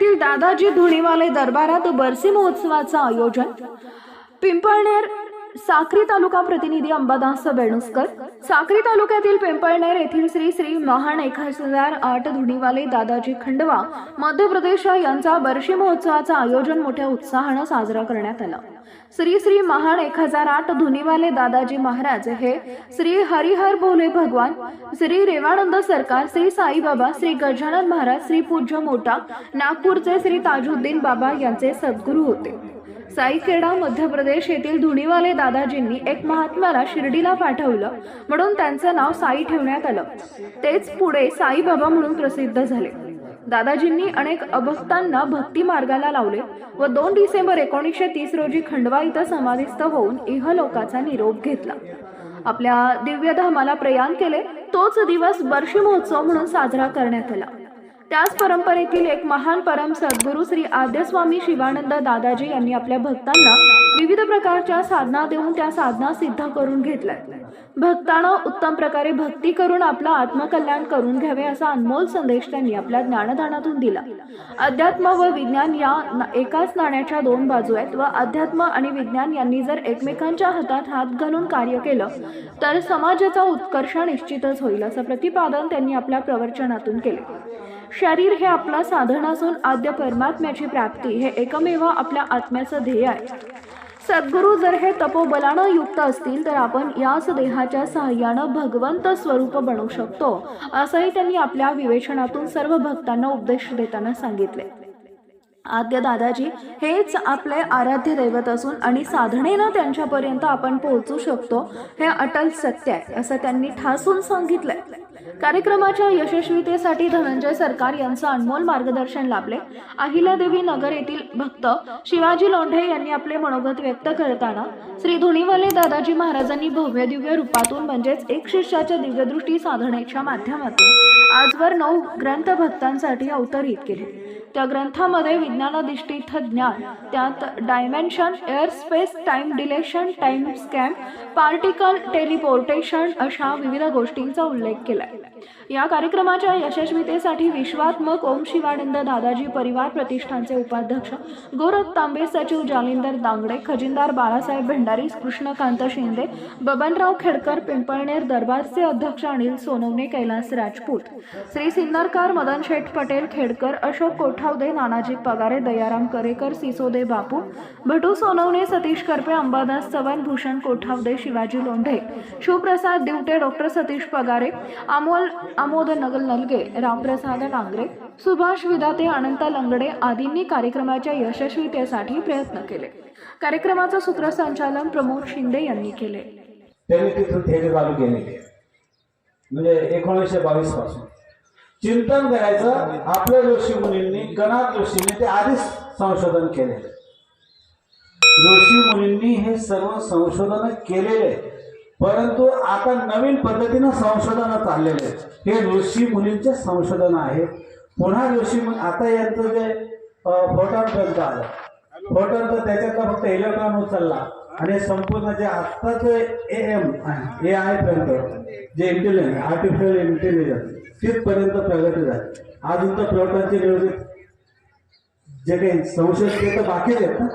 येथील दादाजी धुणीवाले दरबारात बरसी महोत्सवाचं आयोजन. पिंपळनेर साक्री तालुका प्रतिनिधी अंबादास बेणुसकर साक्री तालुक्यातील पिंपळनेर येथील श्री श्री महान एक हजार आठ धुनीवाले दादाजी खंडवा मध्य प्रदेश यांचा बर्षी महोत्सवाचं आयोजन मोठ्या उत्साहानं साजरा करण्यात आलं. श्री श्री महान एक हजार आठ धुनीवाले दादाजी महाराज हे श्री हरिहर भोले भगवान श्री रेवानंद सरकार श्री साईबाबा श्री गजानन महाराज श्री पूज्य मोठा नागपूरचे श्री ताजुद्दीन बाबा यांचे सद्गुरू होते. साईखेडा मध्य प्रदेश येथील धुणीवाले दादाजींनी एक महात्म्याला शिर्डीला पाठवलं म्हणून त्यांचं नाव साई ठेवण्यात आलं. तेच पुढे साईबाबा म्हणून प्रसिद्ध झाले. दादाजींनी अनेक अभक्तांना भक्ती मार्गाला लावले व दोन डिसेंबर एकोणीसशे तीस रोजी खंडवा इथं समाधिस्थ होऊन इहलोकाचा निरोप घेतला. आपल्या दिव्यधामाला प्रयाण केले तोच दिवस बर्शी महोत्सव म्हणून साजरा करण्यात आला. त्याच परंपरेतील एक महान परम सद्गुरू श्री आद्यस्वामी शिवानंद दादाजी यांनी आपल्या भक्तांना विविध प्रकारच्या साधना देऊन त्या साधना सिद्ध करून घेतल्या भक्तानं उत्तम प्रकारे भक्ती करून आपलं आत्मकल्याण करून घ्यावे असा अनमोल संदेश त्यांनी आपल्या ज्ञानदानातून दिला. अध्यात्म व विज्ञान या एकाच नाण्याच्या दोन बाजू आहेत व अध्यात्म आणि विज्ञान यांनी जर एकमेकांच्या हातात हात घालून कार्य केलं तर समाजाचा उत्कर्ष निश्चितच होईल असं प्रतिपादन त्यांनी आपल्या प्रवचनातून केले. शरीर हे आपला साधन असून आद्य परमात्म्याची प्राप्ती हे एकमेव आपल्या आत्म्याचं ध्येय आहे. सद्गुरू जर हे तपोबलानं युक्त असतील तर आपण याच देहाच्या सहाय्यानं भगवंत स्वरूप बनवू शकतो असंही त्यांनी आपल्या विवेचनातून सर्व भक्तांना उपदेश देताना सांगितले. आद्य दादाजी हेच आपले आराध्य दैवत असून आणि साधनेनं त्यांच्यापर्यंत आपण पोहोचू शकतो हे अटल सत्य आहे असं त्यांनी ठासून सांगितलंय. कार्यक्रमाच्या यशस्वीतेसाठी धनंजय सरकार यांचं अनमोल मार्गदर्शन लाभले. अहिल्यादेवी नगर येथील भक्त शिवाजी लोंढे यांनी आपले मनोगत व्यक्त करताना श्री धुनीवाले दादाजी महाराजांनी भव्य दिव्य रूपातून म्हणजेच एक शिष्याच्या दिव्यदृष्टी साधनेच्या माध्यमातून आजवर नऊ ग्रंथ भक्तांसाठी अवतरित केले. त्या ग्रंथामध्ये विज्ञानाधिष्ठित ज्ञान त्यात dimension air space time dilation time scam particle teleportation अशा विविध गोष्टींचा उल्लेख केलाय. या कार्यक्रमाच्या यशस्वीतेसाठी विश्वात्मक ओम शिवानंद दादाजी परिवार प्रतिष्ठानचे उपाध्यक्ष गोरख तांबे सचिव जालिंदर दांगडे खजिनदार बाळासाहेब भंडारी कृष्णकांत शिंदे बबनराव खेडकर पिंपळनेर दरबारचे अध्यक्ष अनिल सोनवणे कैलास राजपूत श्री सिन्नरकार मदन शेठ पटेल खेडकर अशोक कोठावदे नानाजी पगारे दयाराम करेकर सिसोदे बापू भटू सोनवणे सतीश करपे अंबादास चव्हाण भूषण कोठावदे शिवाजी लोंढे शिवप्रसाद दिवटे डॉक्टर सतीश पगारे अमोल अमोद नगल नलगे रामप्रसाद डांगरे सुभाष विदाते अनंत लंगडे आदींनी कार्यक्रमाच्या यशस्वीतेसाठी प्रयत्न केले. कार्यक्रमाचं सूत्रसंचालन प्रमोद शिंदे यांनी केले. त्यांनी तिथून थेरी चालू म्हणजे एकोणीसशे बावीसपासून. चिंतन करायचं आपल्या जोशी मुलींनी गणात जोशीने ते आधीच संशोधन केलेले जोशी मुलींनी हे सर्व संशोधन केलेले परंतु आता नवीन पद्धतीनं संशोधन चाललेले आहे. हे ऋषी मुलींचे संशोधन आहे. पुन्हा ऋषी मुनी आता यांचं जे फोटॉन ग्रंथ आलं. फोटॉन तर त्याच्यातला फक्त इलेक्ट्रॉन उचलला. आणि संपूर्ण जे आत्ताचे ए एम ए आय पर्यंत जे इंटेलिजन्स आर्टिफिशियल इंटेलिजन्स तिथपर्यंत प्रगती झाली. अजून तर प्रोटॉनचे निवडणूक जे काही संशोधन ते तर बाकीच आहेत ना.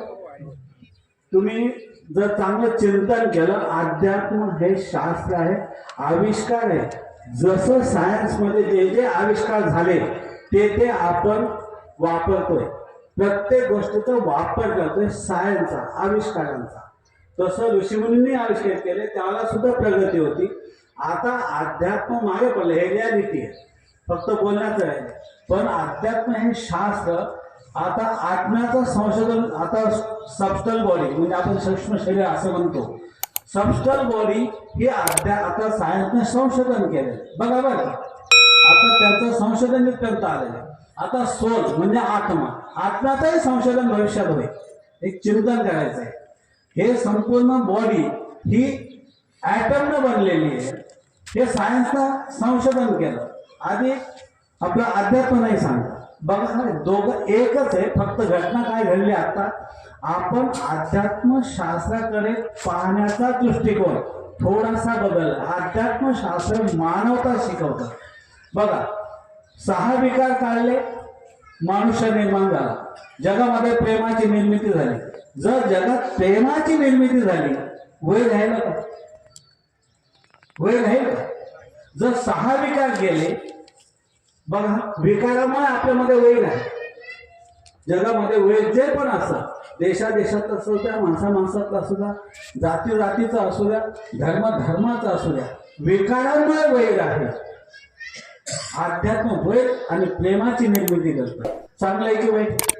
तुम्ही जर चांगलं चिंतन केलं अध्यात्म हे शास्त्र आहे आविष्कार आहे. जसं सायन्समध्ये जे जे आविष्कार झाले ते ते आपण वापरतोय. प्रत्येक गोष्टीचा वापर करतोय सायन्सचा आविष्कारांचा. तसं ऋषीमुनींनी आविष्कार केले त्याला सुद्धा प्रगती होती. आता अध्यात्म मागे पडले हे रियालिटी आहे. फक्त बोलण्याचं आहे पण अध्यात्म हे शास्त्र आता आत्म्याचं संशोधन आता सबस्टल बॉडी म्हणजे आपण सूक्ष्म शरीर असं म्हणतो. सबस्टल बॉडी हे अध्या आता सायन्सने संशोधन केलं बघा बघा आता त्याचं संशोधन करता आलेलं आहे? आता सोल म्हणजे आत्मा. आत्म्याचंही संशोधन भविष्यात होईल. एक चिंतन करायचं आहे हे संपूर्ण बॉडी ही ॲटमनं बनलेली आहे. हे सायन्सनं संशोधन केलं. आधी आपलं अध्यात्म नाही सांगतं. बघा ना दोघं एकच आहे फक्त घटना काय घडली आता? आपण अध्यात्म शास्त्राकडे पाहण्याचा दृष्टिकोन थोडासा बदल. अध्यात्म शास्त्र मानवता शिकवतात बघा सहा विकार काढले मनुष्य निर्माण झाला. जगामध्ये प्रेमाची निर्मिती झाली. जर जगात प्रेमाची निर्मिती झाली वय राहिलं का वय राहील का जर सहा विकार गेले बघा विकारामुळे आपल्यामध्ये वेग आहे. जगामध्ये वय जे पण असतात. देशादेशात असू द्या माणसा माणसातला असू द्या जाती जातीचा असू द्या धर्म धर्माचा असू द्या विकारामुळे वैर आहे. अध्यात्म वैर आणि प्रेमाची निर्मिती करतात. चांगलं आहे की वाईट?